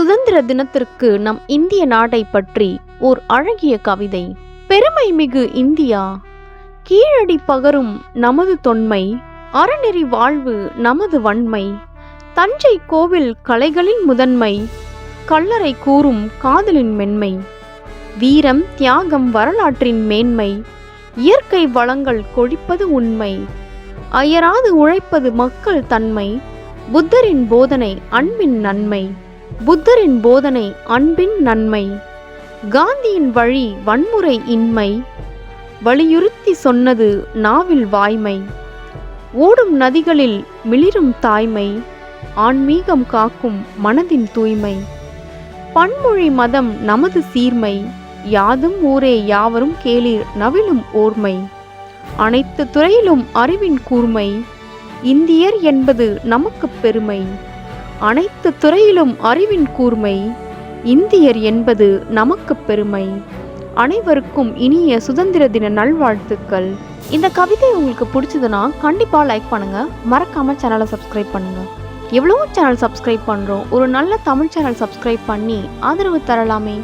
சுதந்திர தினத்திற்கு நம் இந்திய நாட்டை பற்றி ஓர் அழகிய கவிதை. பெருமை மிகு இந்தியா. கீழடி பகரும் நமது தொன்மை. அறநெறி வாழ்வு நமது வன்மை. தஞ்சை கோவில் கலைகளின் முதன்மை. கல்லறை கூறும் காதலின் மென்மை. வீரம் தியாகம் வரலாற்றின் மேன்மை. இயற்கை வளங்கள் கொழிப்பது உண்மை. அயராது உழைப்பது மக்கள் தன்மை. புத்தரின் போதனை அன்பின் நன்மை. புத்தரின் போதனை அன்பின் நன்மை காந்தியின் வழி வன்முறை இன்மை வலியுறுத்தி சொன்னது நாவில் வாய்மை ஓடும் நதிகளில் மிளிரும் தாய்மை ஆன்மீகம் காக்கும் மனதின் தூய்மை பன்மொழி மதம் நமது சீர்மை யாதும் ஊரே யாவரும் கேளீர் நவிலும் ஓர்மை அனைத்து துறையிலும் அறிவின் கூர்மை இந்தியர் என்பது நமக்கு பெருமை. அனைத்து துறையிலும் அறிவின் கூர்மை. இந்தியர் என்பது நமக்கு பெருமை. அனைவருக்கும் இனிய சுதந்திர தின நல்வாழ்த்துக்கள். இந்த கவிதை உங்களுக்கு பிடிச்சதுன்னா கண்டிப்பாக லைக் பண்ணுங்க. மறக்காமல் சேனலை சப்ஸ்கிரைப் பண்ணுங்கள் எவ்வளவோ சேனல் சப்ஸ்கிரைப் பண்ணுறோம் ஒரு நல்ல தமிழ் சேனல் சப்ஸ்கிரைப் பண்ணி ஆதரவு தரலாமே.